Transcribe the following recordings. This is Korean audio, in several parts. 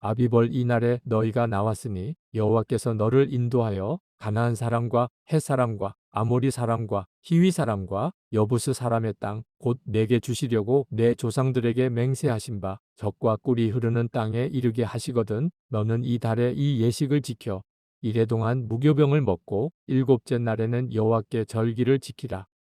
아비벌 이날에 너희가 나왔으니 여호와께서 너를 인도하여 가나안 사람과 헷 사람과 아모리 사람과 히위 사람과 여부스 사람의 땅 곧 내게 주시려고 내 조상들에게 맹세하신 바 적과 꿀이 흐르는 땅에 이르게 하시거든 너는 이 달에 이 예식을 지켜 이래 동안 무교병을 먹고 일곱째 날에는 여호와께 절기를 지키라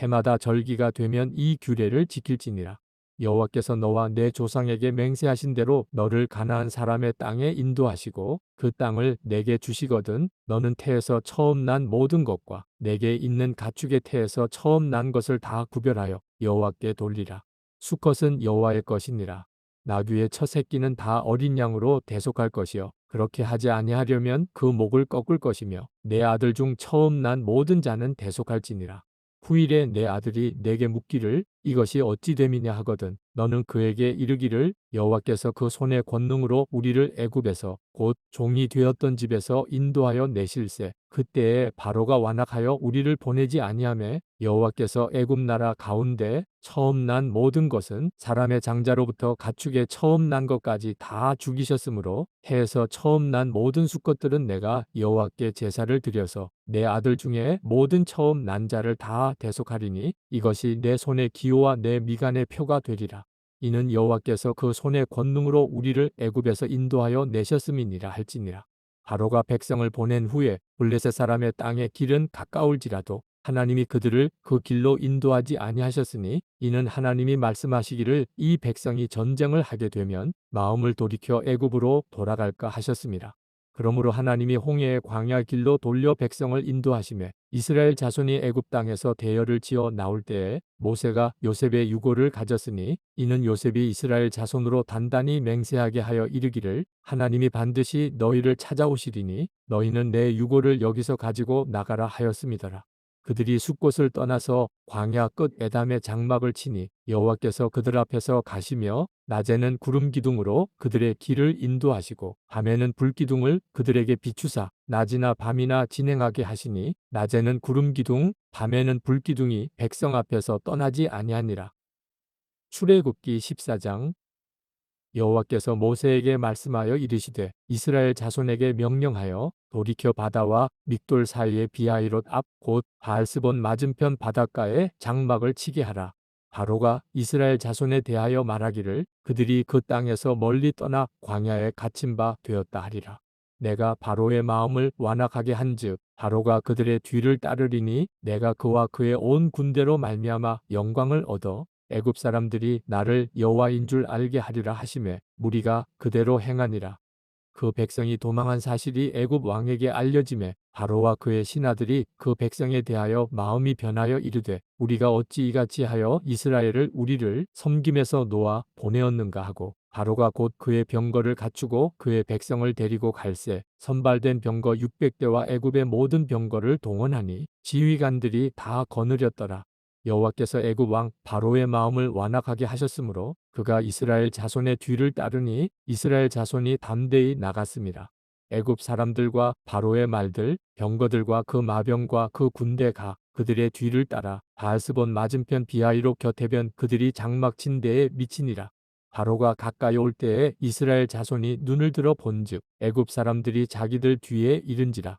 해마다 절기가 되면 이 규례를 지킬지니라. 여호와께서 너와 내 조상에게 맹세하신 대로 너를 가나안 사람의 땅에 인도하시고 그 땅을 내게 주시거든 너는 태에서 처음 난 모든 것과 내게 있는 가축의 태에서 처음 난 것을 다 구별하여 여호와께 돌리라. 수컷은 여호와의 것이니라. 나귀의 첫 새끼는 다 어린 양으로 대속할 것이요 그렇게 하지 아니하려면 그 목을 꺾을 것이며 내 아들 중 처음 난 모든 자는 대속할지니라. 후일에 내 아들이 내게 묻기를 이것이 어찌 됨이냐 하거든 너는 그에게 이르기를 여호와께서 그 손의 권능으로 우리를 애굽에서 곧 종이 되었던 집에서 인도하여 내실세. 그때에 바로가 완악하여 우리를 보내지 아니하매 여호와께서 애굽 나라 가운데 처음 난 모든 것은 사람의 장자로부터 가축의 처음 난 것까지 다 죽이셨으므로 해에서 처음 난 모든 수컷들은 내가 여호와께 제사를 드려서 내 아들 중에 모든 처음 난 자를 다 대속하리니 이것이 내 손의 기 호와 내 미간의 표가 되리라. 이는 여호와께서 그 손의 권능으로 우리를 애굽에서 인도하여 내셨음이니라 할지니라. 바로가 백성을 보낸 후에 블레셋 사람의 땅의 길은 가까울지라도 하나님이 그들을 그 길로 인도하지 아니하셨으니 이는 하나님이 말씀하시기를 이 백성이 전쟁을 하게 되면 마음을 돌이켜 애굽으로 돌아갈까 하셨습니다. 그러므로 하나님이 홍해의 광야 길로 돌려 백성을 인도하심에 이스라엘 자손이 애굽 땅에서 대열을 지어 나올 때에 모세가 요셉의 유고를 가졌으니 이는 요셉이 이스라엘 자손으로 단단히 맹세하게 하여 이르기를 하나님이 반드시 너희를 찾아오시리니 너희는 내 유고를 여기서 가지고 나가라 하였음이더라. 그들이 숲곳을 떠나서 광야 끝 에담의 장막을 치니 여호와께서 그들 앞에서 가시며 낮에는 구름 기둥으로 그들의 길을 인도하시고 밤에는 불 기둥을 그들에게 비추사 낮이나 밤이나 진행하게 하시니 낮에는 구름 기둥 밤에는 불 기둥이 백성 앞에서 떠나지 아니하니라. 출애굽기 14장 여호와께서 모세에게 말씀하여 이르시되 이스라엘 자손에게 명령하여 돌이켜 바다와 믹돌 사이의 비하이롯 앞 곧 바알스본 맞은편 바닷가에 장막을 치게 하라. 바로가 이스라엘 자손에 대하여 말하기를 그들이 그 땅에서 멀리 떠나 광야에 갇힌 바 되었다 하리라. 내가 바로의 마음을 완악하게 한즉 바로가 그들의 뒤를 따르리니 내가 그와 그의 온 군대로 말미암아 영광을 얻어 애굽 사람들이 나를 여호와인 줄 알게 하리라 하심에 무리가 그대로 행하니라. 그 백성이 도망한 사실이 애굽 왕에게 알려짐에 바로와 그의 신하들이 그 백성에 대하여 마음이 변하여 이르되 우리가 어찌 이같이 하여 이스라엘을 우리를 섬김에서 놓아 보내었는가 하고 바로가 곧 그의 병거를 갖추고 그의 백성을 데리고 갈새 선발된 병거 600대와 애굽의 모든 병거를 동원하니 지휘관들이 다 거느렸더라. 여호와께서 애굽 왕 바로의 마음을 완악하게 하셨으므로 그가 이스라엘 자손의 뒤를 따르니 이스라엘 자손이 담대히 나갔습니다. 애굽 사람들과 바로의 말들, 병거들과 그 마병과 그 군대가 그들의 뒤를 따라 바알스본 맞은편 비하이로 곁해변 그들이 장막 친 데에 미치니라. 바로가 가까이 올 때에 이스라엘 자손이 눈을 들어 본즉 애굽 사람들이 자기들 뒤에 이른지라.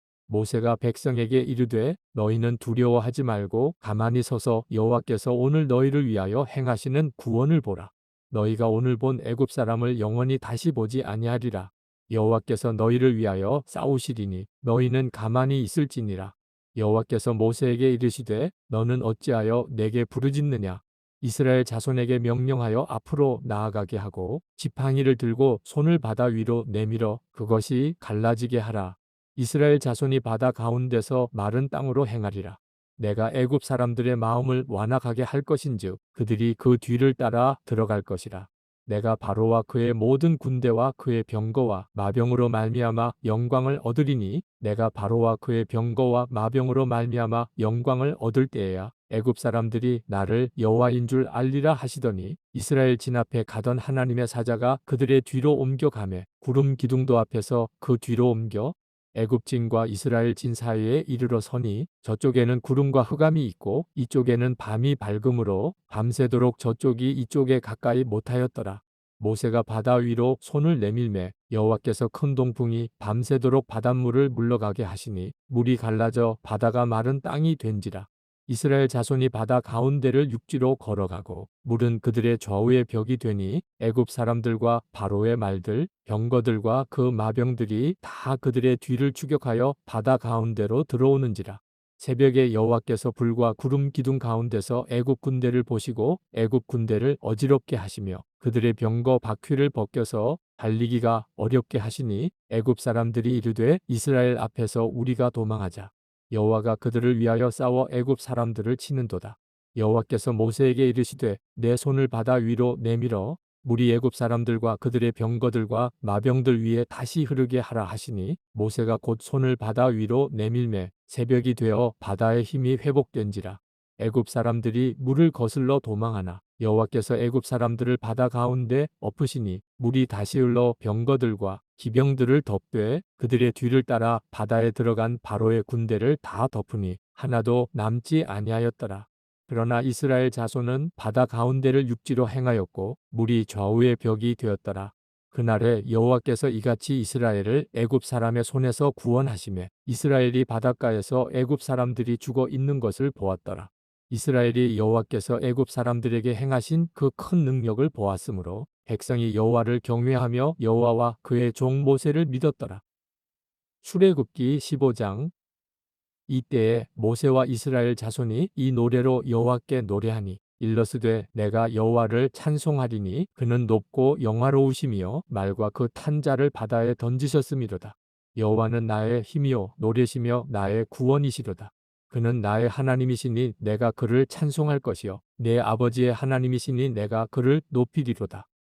모세가 백성에게 이르되 너희는 두려워하지 말고 가만히 서서 여호와께서 오늘 너희를 위하여 행하시는 구원을 보라. 너희가 오늘 본 애굽 사람을 영원히 다시 보지 아니하리라. 여호와께서 너희를 위하여 싸우시리니 너희는 가만히 있을지니라. 여호와께서 모세에게 이르시되 너는 어찌하여 내게 부르짖느냐? 이스라엘 자손에게 명령하여 앞으로 나아가게 하고 지팡이를 들고 손을 바다 위로 내밀어 그것이 갈라지게 하라 이스라엘 자손이 바다 가운데서 마른 땅으로 행하리라. 내가 애굽 사람들의 마음을 완악하게 할 것인즉 그들이 그 뒤를 따라 들어갈 것이라. 내가 바로와 그의 모든 군대와 그의 병거와 마병으로 말미암아 영광을 얻으리니 내가 바로와 그의 병거와 마병으로 말미암아 영광을 얻을 때에야 애굽 사람들이 나를 여호와인 줄 알리라 하시더니 이스라엘 진 앞에 가던 하나님의 사자가 그들의 뒤로 옮겨 가매 구름 기둥도 앞에서 그 뒤로 옮겨 애굽진과 이스라엘 진 사이에 이르러 서니 저쪽에는 구름과 흑암이 있고 이쪽에는 밤이 밝음으로 밤새도록 저쪽이 이쪽에 가까이 못하였더라. 모세가 바다 위로 손을 내밀매 여호와께서 큰 동풍이 밤새도록 바닷물을 물러가게 하시니 물이 갈라져 바다가 마른 땅이 된지라. 이스라엘 자손이 바다 가운데를 육지로 걸어가고 물은 그들의 좌우의 벽이 되니 애굽 사람들과 바로의 말들 병거들과 그 마병들이 다 그들의 뒤를 추격하여 바다 가운데로 들어오는지라. 새벽에 여호와께서 불과 구름 기둥 가운데서 애굽 군대를 보시고 애굽 군대를 어지럽게 하시며 그들의 병거 바퀴를 벗겨서 달리기가 어렵게 하시니 애굽 사람들이 이르되 이스라엘 앞에서 우리가 도망하자 여호와가 그들을 위하여 싸워 애굽 사람들을 치는도다. 여호와께서 모세에게 이르시되 내 손을 바다 위로 내밀어 물이 애굽 사람들과 그들의 병거들과 마병들 위에 다시 흐르게 하라 하시니 모세가 곧 손을 바다 위로 내밀매 새벽이 되어 바다의 힘이 회복된지라 애굽 사람들이 물을 거슬러 도망하나 여호와께서 애굽 사람들을 바다 가운데 엎으시니 물이 다시 흘러 병거들과 기병들을 덮되 그들의 뒤를 따라 바다에 들어간 바로의 군대를 다 덮으니 하나도 남지 아니하였더라. 그러나 이스라엘 자손은 바다 가운데를 육지로 행하였고 물이 좌우의 벽이 되었더라. 그날에 여호와께서 이같이 이스라엘을 애굽 사람의 손에서 구원하심에 이스라엘이 바닷가에서 애굽 사람들이 죽어 있는 것을 보았더라. 이스라엘이 여호와께서 애굽 사람들에게 행하신 그 큰 능력을 보았으므로 백성이 여호와를 경외하며 여호와와 그의 종 모세를 믿었더라. 출애굽기 15장 이때에 모세와 이스라엘 자손이 이 노래로 여호와께 노래하니 일러스되 내가 여호와를 찬송하리니 그는 높고 영화로우시며 말과 그 탄자를 바다에 던지셨음이로다. 여호와는 나의 힘이요 노래시며 나의 구원이시로다. 그는 나의 하나님이시니 내가 그를 찬송할 것이요 내 아버지의 하나님이시니 내가 그를 높이리로다.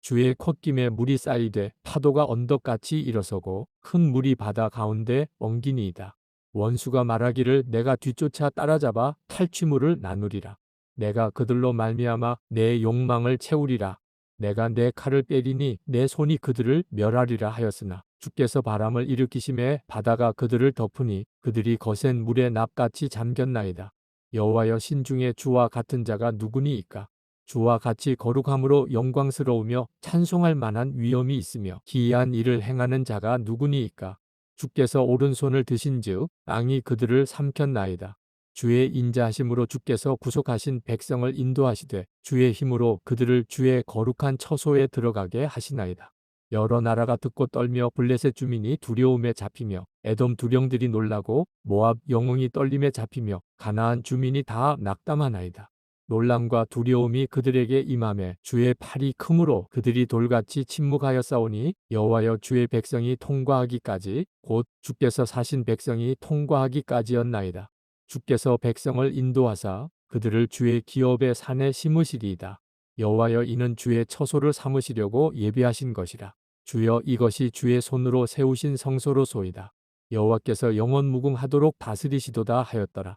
주의 콧김에 물이 쌓이되 파도가 언덕같이 일어서고 큰 물이 바다 가운데 엉기니이다. 원수가 말하기를 내가 뒤쫓아 따라잡아 탈취물을 나누리라. 내가 그들로 말미암아 내 욕망을 채우리라. 내가 내 칼을 빼리니 내 손이 그들을 멸하리라 하였으나 주께서 바람을 일으키심에 바다가 그들을 덮으니 그들이 거센 물에 납같이 잠겼나이다. 여호와여 신중에 주와 같은 자가 누구니이까? 주와 같이 거룩함으로 영광스러우며 찬송할 만한 위엄이 있으며 기이한 일을 행하는 자가 누구니이까? 주께서 오른손을 드신즉 땅이 그들을 삼켰나이다. 주의 인자하심으로 주께서 구속하신 백성을 인도하시되 주의 힘으로 그들을 주의 거룩한 처소에 들어가게 하시나이다. 여러 나라가 듣고 떨며 블레셋 주민이 두려움에 잡히며 에돔 두령들이 놀라고 모압 영웅이 떨림에 잡히며 가나안 주민이 다 낙담하나이다. 놀람과 두려움이 그들에게 임함에 주의 팔이 크므로 그들이 돌같이 침묵하였사오니 여호와여 주의 백성이 통과하기까지 곧 주께서 사신 백성이 통과하기까지였나이다. 주께서 백성을 인도하사 그들을 주의 기업의 산에 심으시리이다. 여호와여 이는 주의 처소를 삼으시려고 예비하신 것이라. 주여 이것이 주의 손으로 세우신 성소로소이다. 여호와께서 영원 무궁하도록 다스리시도다 하였더라.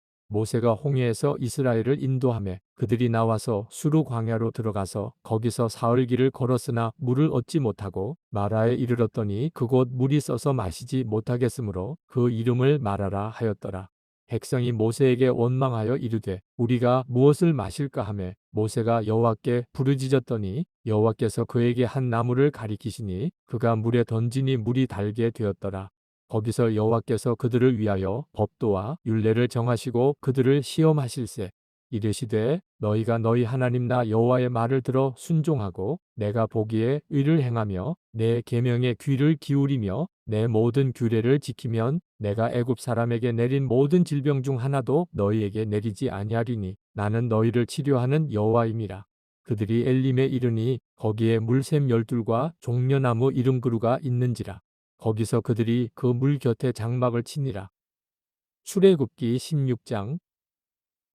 모세가 홍해에서 이스라엘을 인도하며 그들이 나와서 수루 광야로 들어가서 거기서 사흘 길을 걸었으나 물을 얻지 못하고 마라에 이르렀더니 그곳 물이 써서 마시지 못하겠으므로 그 이름을 마라라 하였더라. 백성이 모세에게 원망하여 이르되 우리가 무엇을 마실까 하매 모세가 여호와께 부르짖었더니 여호와께서 그에게 한 나무를 가리키시니 그가 물에 던지니 물이 달게 되었더라. 거기서 여호와께서 그들을 위하여 법도와 율례를 정하시고 그들을 시험하실세. 이르시되 너희가 너희 하나님 나 여호와의 말을 들어 순종하고 내가 보기에 의를 행하며 내 계명에 귀를 기울이며 내 모든 규례를 지키면 내가 애굽 사람에게 내린 모든 질병 중 하나도 너희에게 내리지 아니하리니 나는 너희를 치료하는 여호와임이라. 그들이 엘림에 이르니 거기에 물샘 열둘과 종려나무 이름 그루가 있는지라 거기서 그들이 그 물 곁에 장막을 치니라. 출애굽기 16장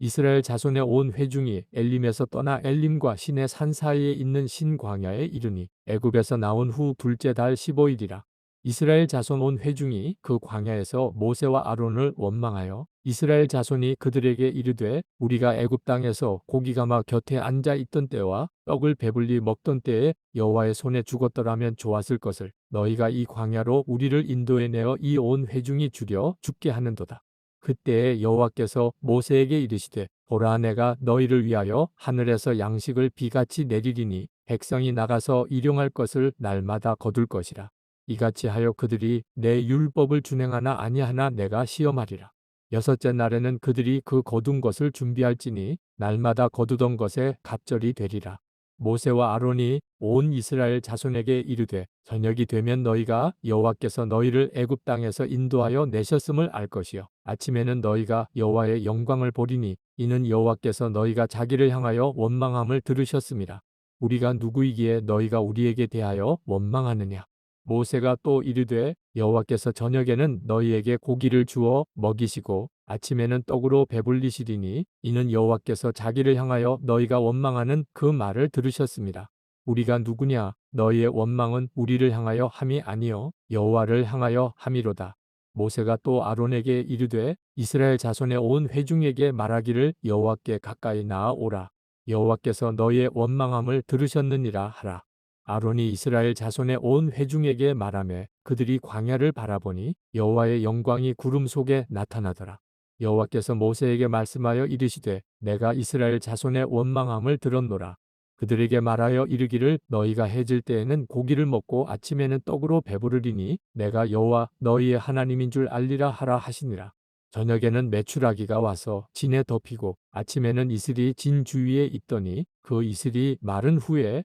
이스라엘 자손의 온 회중이 엘림에서 떠나 엘림과 신의 산 사이에 있는 신광야에 이르니 애굽에서 나온 후 둘째 달 15일이라. 이스라엘 자손 온 회중이 그 광야에서 모세와 아론을 원망하여 이스라엘 자손이 그들에게 이르되 우리가 애굽 땅에서 고기가마 곁에 앉아 있던 때와 떡을 배불리 먹던 때에 여호와의 손에 죽었더라면 좋았을 것을 너희가 이 광야로 우리를 인도해 내어 이 온 회중이 죽여 죽게 하는도다. 그때에 여호와께서 모세에게 이르시되 보라 내가 너희를 위하여 하늘에서 양식을 비같이 내리리니 백성이 나가서 일용할 것을 날마다 거둘 것이라. 이같이 하여 그들이 내 율법을 준행하나 아니하나 내가 시험하리라. 여섯째 날에는 그들이 그 거둔 것을 준비할지니 날마다 거두던 것에 갑절이 되리라. 모세와 아론이 온 이스라엘 자손에게 이르되 저녁이 되면 너희가 여호와께서 너희를 애굽 땅에서 인도하여 내셨음을 알 것이요 아침에는 너희가 여호와의 영광을 보리니 이는 여호와께서 너희가 자기를 향하여 원망함을 들으셨음이라 우리가 누구이기에 너희가 우리에게 대하여 원망하느냐 모세가 또 이르되 여호와께서 저녁에는 너희에게 고기를 주어 먹이시고 아침에는 떡으로 배불리시리니 이는 여호와께서 자기를 향하여 너희가 원망하는 그 말을 들으셨습니다. 우리가 누구냐 너희의 원망은 우리를 향하여 함이 아니요 여호와를 향하여 함이로다. 모세가 또 아론에게 이르되 이스라엘 자손의 온 회중에게 말하기를 여호와께 가까이 나아오라. 여호와께서 너희의 원망함을 들으셨느니라 하라. 아론이 이스라엘 자손의 온 회중에게 말하며 그들이 광야를 바라보니 여호와의 영광이 구름 속에 나타나더라. 여호와께서 모세에게 말씀하여 이르시되 내가 이스라엘 자손의 원망함을 들었노라. 그들에게 말하여 이르기를 너희가 해질 때에는 고기를 먹고 아침에는 떡으로 배부르리니 내가 여호와 너희의 하나님인 줄 알리라 하라 하시니라. 저녁에는 메추라기가 와서 진에 덮이고 아침에는 이슬이 진 주위에 있더니 그 이슬이 마른 후에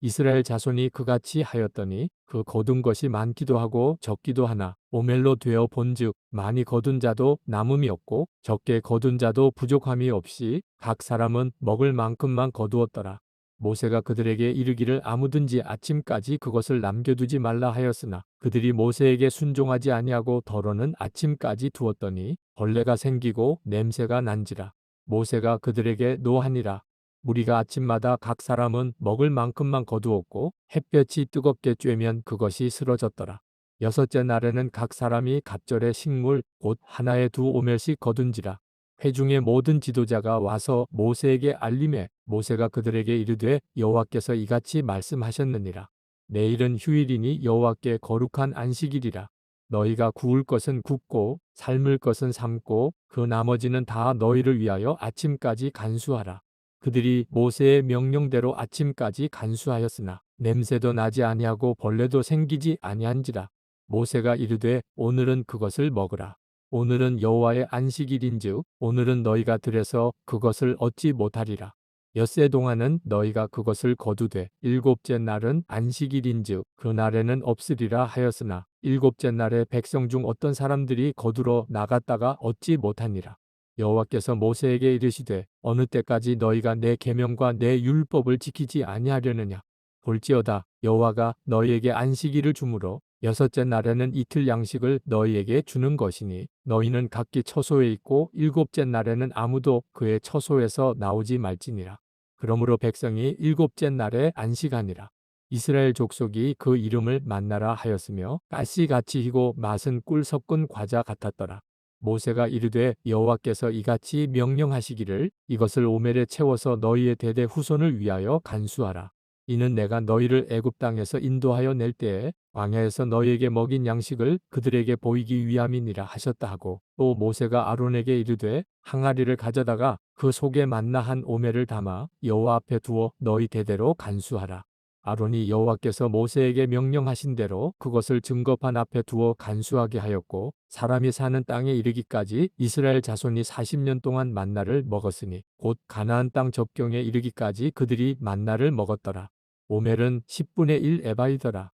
이스라엘 자손이 그같이 하였더니 그 거둔 것이 많기도 하고 적기도 하나 오멜로 되어 본즉 많이 거둔 자도 남음이 없고 적게 거둔 자도 부족함이 없이 각 사람은 먹을 만큼만 거두었더라. 모세가 그들에게 이르기를 아무든지 아침까지 그것을 남겨두지 말라 하였으나 그들이 모세에게 순종하지 아니하고 덜어는 아침까지 두었더니 벌레가 생기고 냄새가 난지라 모세가 그들에게 노하니라 무리가 아침마다 각 사람은 먹을 만큼만 거두었고 햇볕이 뜨겁게 쬐면 그것이 쓰러졌더라. 여섯째 날에는 각 사람이 갑절의 식물 곧 하나에 두 오멜씩 거둔지라. 회중의 모든 지도자가 와서 모세에게 알림해 모세가 그들에게 이르되 여호와께서 이같이 말씀하셨느니라. 내일은 휴일이니 여호와께 거룩한 안식일이라. 너희가 구울 것은 굽고 삶을 것은 삶고 그 나머지는 다 너희를 위하여 아침까지 간수하라. 그들이 모세의 명령대로 아침까지 간수하였으나 냄새도 나지 아니하고 벌레도 생기지 아니한지라. 모세가 이르되 오늘은 그것을 먹으라. 오늘은 여호와의 안식일인즉 오늘은 너희가 들에서 그것을 얻지 못하리라. 엿새 동안은 너희가 그것을 거두되 일곱째 날은 안식일인즉 그 날에는 없으리라 하였으나 일곱째 날에 백성 중 어떤 사람들이 거두러 나갔다가 얻지 못하니라. 여호와께서 모세에게 이르시되 어느 때까지 너희가 내 계명과 내 율법을 지키지 아니하려느냐 볼지어다 여호와가 너희에게 안식일을 주므로 여섯째 날에는 이틀 양식을 너희에게 주는 것이니 너희는 각기 처소에 있고 일곱째 날에는 아무도 그의 처소에서 나오지 말지니라. 그러므로 백성이 일곱째 날에 안식하니라. 이스라엘 족속이 그 이름을 만나라 하였으며 가시같이 희고 맛은 꿀 섞은 과자 같았더라. 모세가 이르되 여호와께서 이같이 명령하시기를 이것을 오멜에 채워서 너희의 대대 후손을 위하여 간수하라. 이는 내가 너희를 애굽 땅에서 인도하여 낼 때에 광야에서 너희에게 먹인 양식을 그들에게 보이기 위함이니라 하셨다 하고 또 모세가 아론에게 이르되 항아리를 가져다가 그 속에 만나 한 오멜을 담아 여호와 앞에 두어 너희 대대로 간수하라. 아론이 여호와께서 모세에게 명령하신 대로 그것을 증거판 앞에 두어 간수하게 하였고 사람이 사는 땅에 이르기까지 이스라엘 자손이 40년 동안 만나를 먹었으니 곧 가나안 땅 접경에 이르기까지 그들이 만나를 먹었더라. 오멜은 10분의 1 에바이더라.